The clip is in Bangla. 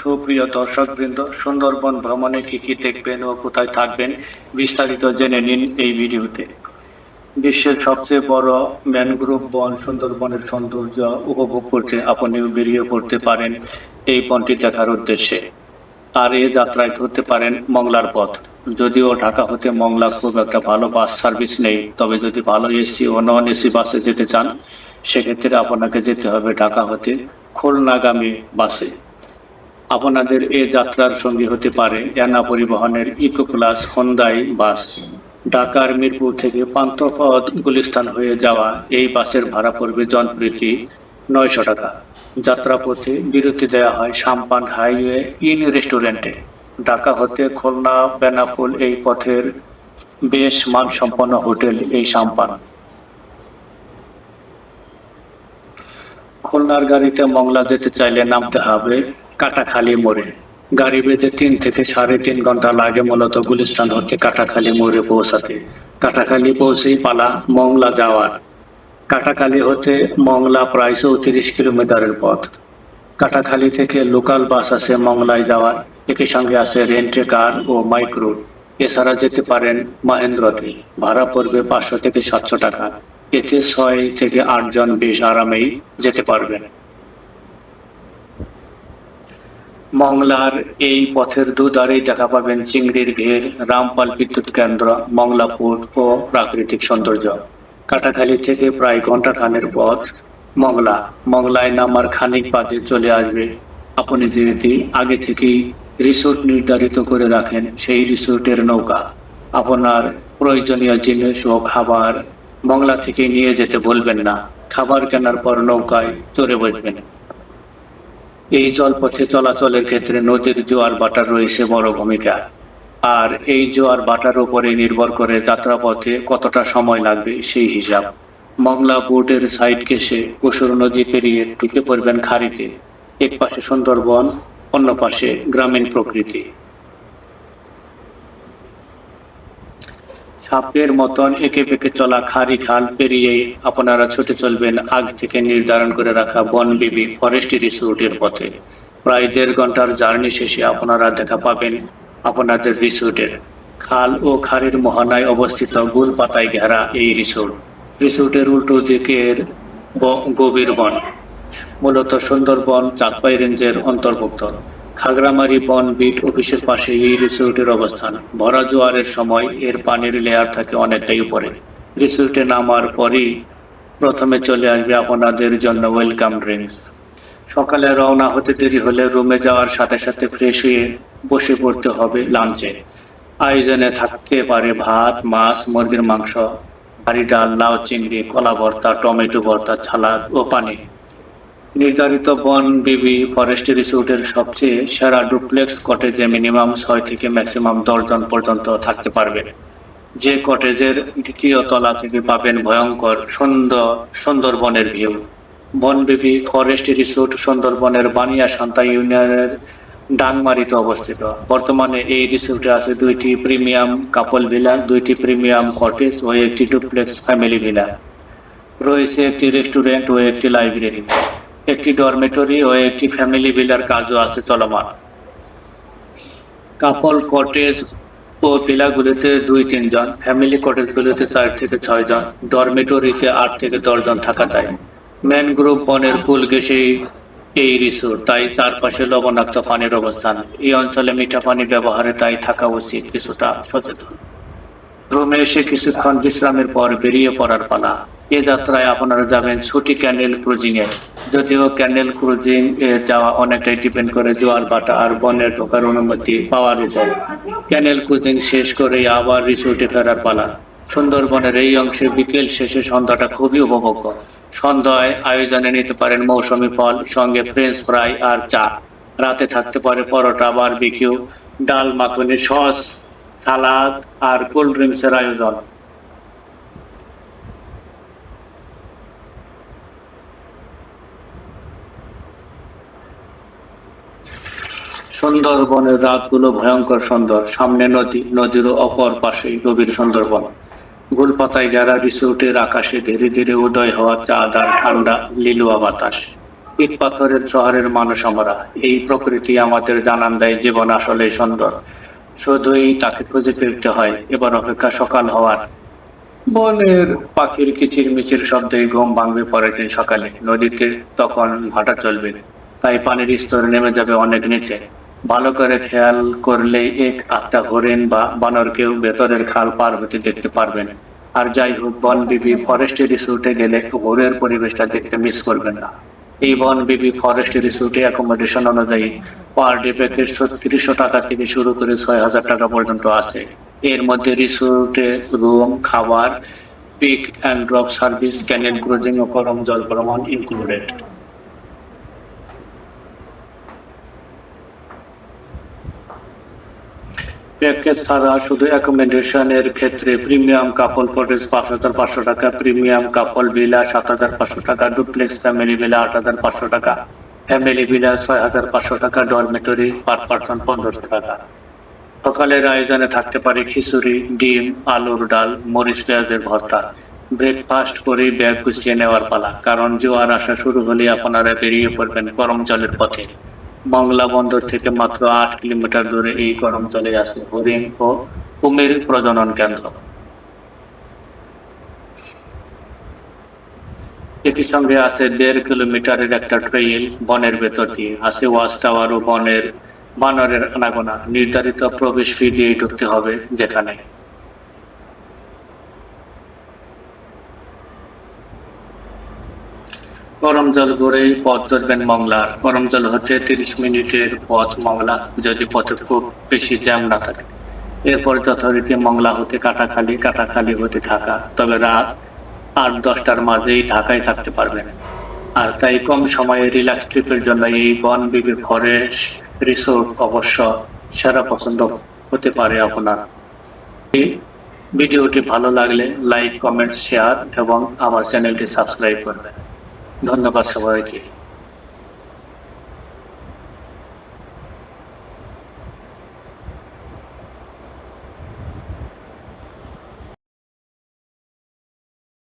সুপ্রিয় দর্শকবৃন্দ, সুন্দরবন ভ্রমণে কি কি দেখবেন ও কোথায় থাকবেন বিস্তারিত জেনে নিন এই ভিডিওতে। বিশ্বের সবচেয়ে বড় ম্যানগ্রোভ বন সুন্দরবনের সৌন্দর্য উপভোগ করতে আপনিও বেরিয়ে পড়তে পারেন এই বনটি দেখার উদ্দেশ্যে। আর এ যাত্রায় ধরতে পারেন মংলার পথ। যদিও ঢাকা হতে মংলা খুব একটা ভালো বাস সার্ভিস নেই, তবে যদি ভালো এসি ও নন এসি বাসে যেতে চান, সেক্ষেত্রে আপনাকে যেতে হবে ঢাকা হতে খুলনাগামী বাসে। আপনাদের এ যাত্রার সঙ্গী হতে পারে এনা পরিবহনের ইকো প্লাস হন্দাই বাস। ঢাকার মিরপুর থেকে পান্থপথ গুলিস্তান হয়ে যাওয়া এই বাসের ভাড়া পড়বে জনপ্রীতি নয়শো টাকা। যাত্রাপথে বিরতি দেওয়া হয় সাম্পান হাইওয়ে ইন রেস্টুরেন্টে। ঢাকা হতে খুলনা, বেনাপুল এই পথের বেশ মানসম্পন্ন হোটেল এই সাম্পান। খুলনার গাড়িতে মংলা যেতে চাইলে নামতে হবে কাটাখালী মোড়ে। গাড়ি বেঁধে তিন থেকে সাড়ে তিন ঘণ্টা লাগে মূলত গুলিস্তান হতে কাটাখালী মোড়ে পৌঁছাতে। কাটাখালী পৌঁছেই পালা মংলা যাওয়ার। কাটাখালী হতে মংলা প্রায় চৌত্রিশ কিলোমিটারের পথ। কাটাখালী থেকে লোকাল বাস আছে মংলায় যাওয়ার। একই সঙ্গে আছে রেন্টে কার ও মাইক্রো। এছাড়া যেতে পারেন মহেন্দ্রতে। ভাড়া পড়বে পাঁচশো থেকে সাতশো টাকা। এতে ছয় থেকে আটজন বেশ আরামেই যেতে পারবেন। মংলার এই পথের দুধারেই দেখা পাবেন চিংড়ির ঘের, রামপাল বিদ্যুৎ কেন্দ্র, মংলাপুর ও প্রাকৃতিক সৌন্দর্য। কাটাখালী থেকে প্রায় ঘণ্টা খানের পথ মংলা। মংলায় নামার খানিক বাদে চলে আসবে। আপনি যদি আগে থেকেই রিসোর্ট নির্ধারিত করে রাখেন, সেই রিসোর্টের নৌকা। আপনার প্রয়োজনীয় জিনিস ও খাবার মংলা থেকে নিয়ে যেতে ভুলবেন না। খাবার কেনার পর নৌকায় চড়ে বসবেন। এই জলপথে চলাচলের ক্ষেত্রে নদীর জোয়ার বাটার রয়েছে বড় ভূমিকা। আর এই জোয়ার বাটার উপরে নির্ভর করে যাত্রাপথে কতটা সময় লাগবে সেই হিসাব। মংলা বোর্ডের সাইড কেসে কুসুর নদী পেরিয়ে ঢুকে পড়বেন খাড়িতে এক পাশে সুন্দরবন, অন্য পাশে গ্রামীণ প্রকৃতি। সাপের মতন একে বেঁকে চলা খারি খাল পেরিয়ে আপনারা ছুটে চলবেন আগ থেকে নির্ধারণ করে রাখা বনবিবি ফরেস্ট রিসোর্টের পথে। প্রায় দেড় ঘণ্টার জার্নি শেষে আপনারা দেখা পাবেন আপনাদের রিসোর্টের। খাল ও খাড়ির মোহনায় অবস্থিত গুল পাতায় ঘেরা এই রিসোর্ট। রিসোর্টের উল্টো দিকের গভীর বন। মূলত সুন্দরবন চাঁদপাই রেঞ্জের অন্তর্ভুক্ত। খাগড়ামারি বন বিট অফিসের পাশে এই রিসোর্টের অবস্থান। ভরা জোয়ারের সময় এর পানির লেয়ার থাকে অনেকটাই উপরে। রিসোর্টে নামার পরই প্রথমে চলে আসবে আপনাদের জন্য ওয়েলকাম ড্রিঙ্কস সকালে রওনা হতে দেরি হলে রুমে যাওয়ার সাথে সাথে ফ্রেশ হয়ে বসে পড়তে হবে লাঞ্চে আয়োজনে থাকতে পারে ভাত, মাছ, মুরগির মাংস ভারী ডাল, লাউ, চিংড়ি, কলা ভর্তা, টমেটো ভর্তা, ছালাদ ও পানি। নির্ধারিত বন বিবি ফরেস্ট রিসোর্টের সবচেয়ে সেরা ডুপ্লেক্স কটেজে মিনিমাম ছয় থেকে ম্যাক্সিমাম দশজন পর্যন্ত থাকতে পারবে। যে কটেজের দ্বিতীয় তলা থেকে পাবেন ভয়ঙ্কর সুন্দর সুন্দরবনের ভিউ। বন বনবিবি ফরেস্ট রিসোর্ট সুন্দরবনের বানিয়া সান্তা ইউনিয়নের ডাংমারিতে অবস্থিত। বর্তমানে এই রিসোর্টে আছে দুইটি প্রিমিয়াম কাপল ভিলা, দুইটি প্রিমিয়াম কটেজ ও একটি ডুপ্লেক্স ফ্যামিলি ভিলা। রয়েছে একটি রেস্টুরেন্ট ও একটি লাইব্রেরি। একটি ডরমেটরি ও একটি ফ্যামিলি ভিলার কাজও আছে চলমান। কাপল কটেজ ও ভিলাগুলিতে দুই তিনজন ফ্যামিলি কটেজগুলিতে চার থেকে ছয় জন ডরমেটরিতে আট থেকে দশ জন থাকা যায়। ম্যানগ্রোভ বনের কুল ঘেঁষেই এই রিসোর্ট তাই চারপাশে লবণাক্ত পানির অবস্থান। এই অঞ্চলে মিঠা পানি ব্যবহারে তাই থাকা উচিত কিছুটা সচেতন। রুমে এসে কিছুক্ষণ বিশ্রামের পর বেরিয়ে পড়ার পালা। এ যাত্রায় আপনারা যাবেন ছুটি ক্যান্ডেল ক্রুজিং এ। যদিও ক্যান্ডেল ক্রুজিং এ যাওয়া অনেকটাই ডিপেন্ড করে জোয়ার বাটা আর বনে ঢোকার অনুমতি পাওয়ার উপর ক্যান্ডেল ক্রুজিং শেষ করে আবার রিসোর্টে ফেরার পালা। সুন্দরবনের এই অংশে বিকেল শেষে সন্ধ্যাটা খুবই উপভোগ্য। সন্ধ্যায় আয়োজনে নিতে পারেন মৌসুমী ফল, সঙ্গে ফ্রেঞ্চ ফ্রাই আর চা। রাতে থাকতে পারে পরোটা বারবিকিউ ডাল, মাখনি, সস, সালাদ আর কোল্ড ড্রিঙ্কসের আয়োজন। সুন্দরবনের রাতগুলো ভয়ঙ্কর সুন্দর। সামনে নদী, নদীর অপর পাশেই গভীর সুন্দরবন। গোলপাতায় ঘেরা রিসোর্টের আকাশে ধীরে ধীরে উদয় হওয়া চাঁদ আর ঠান্ডা, লিলুয়া বাতাস। ইট পাথরের শহরের মানুষ আমরা। এই প্রকৃতি আমাদের জানান দেয় জীবন আসলে সুন্দর। শুধুই তাকে খুঁজে ফিরতে হয়, এবার অপেক্ষা সকাল হওয়ার। বনের পাখির কিচির মিচির শব্দে ঘুম ভাঙবে পরের দিন সকালে। নদীতে তখন ভাটা চলবে, তাই পানির স্তর নেমে যাবে অনেক নিচে। ভালো করে খেয়াল করলে এক আটটা হরিণ বা বানরকেও ভেতরের খাল পার হতে দেখতে পারবেন। আর যাই হোক, বন বিবি ফরেস্ট রিসোর্টে গেলে ভোরের পরিবেশটা দেখতে মিস করবেন না। এই বন বিবি ফরেস্ট রিসোর্টে অ্যাকোমোডেশন অনুযায়ী পার ডে প্যাকেজ ছত্রিশশো টাকা থেকে শুরু করে ছয় হাজার টাকা পর্যন্ত আছে। এর মধ্যে রিসোর্টে রুম খাবার pick and drop service canal cruising ও গরম জল ভ্রমণ ইনক্লুডেড প্যাকেজ ছাড়া শুধু অ্যাকোমোডেশনের ক্ষেত্রে প্রিমিয়াম কাপল কটেজ পাঁচ হাজার পাঁচশো টাকা প্রিমিয়াম কাপল ভিলা সাত হাজার পাঁচশো টাকা ডুপ্লেক্স ফ্যামিলি ভিলা আট হাজার পাঁচশো টাকা ফ্যামিলি ভিলা ছয় হাজার পাঁচশো টাকা ডরমেটরি পার পার্সন পনেরোশো টাকা। সকালের আয়োজনে থাকতে পারে খিচুড়ি, ডিম, আলুর ডাল, মরিচ, পেঁয়াজের ভর্তা। ব্রেকফাস্ট করে ব্যাগ গুছিয়ে নেওয়ার পালা, কারণ জোয়ার আসা শুরু হলে আপনারা বেরিয়ে পড়বেন গরম জলের পথে। মংলা বন্দর থেকে মাত্র আট কিলোমিটার দূরে এই গরম জলে আছে হরিণ ও কুমির প্রজনন কেন্দ্র। একই সঙ্গে আছে দেড় কিলোমিটারের একটা ট্রেইল বনের ভেতর দিয়ে। আছে ওয়াচ টাওয়ার ও বনের বানরের আনাগোনা। নির্ধারিত প্রবেশ ফি দিয়ে ঢুকতে হবে যেখানে। গরম জল ঘুরেই পথ ধরবেন মংলার গরম জল হচ্ছে তিরিশ মিনিটের পথ মংলা, যদি পথে খুব বেশি জ্যাম না থাকে। এরপর যথারীতি মংলা হতে কাটাখালি কাটাখালি হতে ঢাকা। তবে রাত আট দশটার মাঝেই ঢাকায় থাকতে পারবেন। আর তাই কম সময়ে রিল্যাক্স ট্রিপের জন্য এই বন বিবি ফরেস্ট রিসোর্ট অবশ্য সেরা পছন্দ হতে পারে আপনার। ভিডিওটি ভালো লাগলে লাইক, কমেন্ট, শেয়ার এবং আমার চ্যানেলটি সাবস্ক্রাইব করবেন। ধন্যবাদ সবাইকে।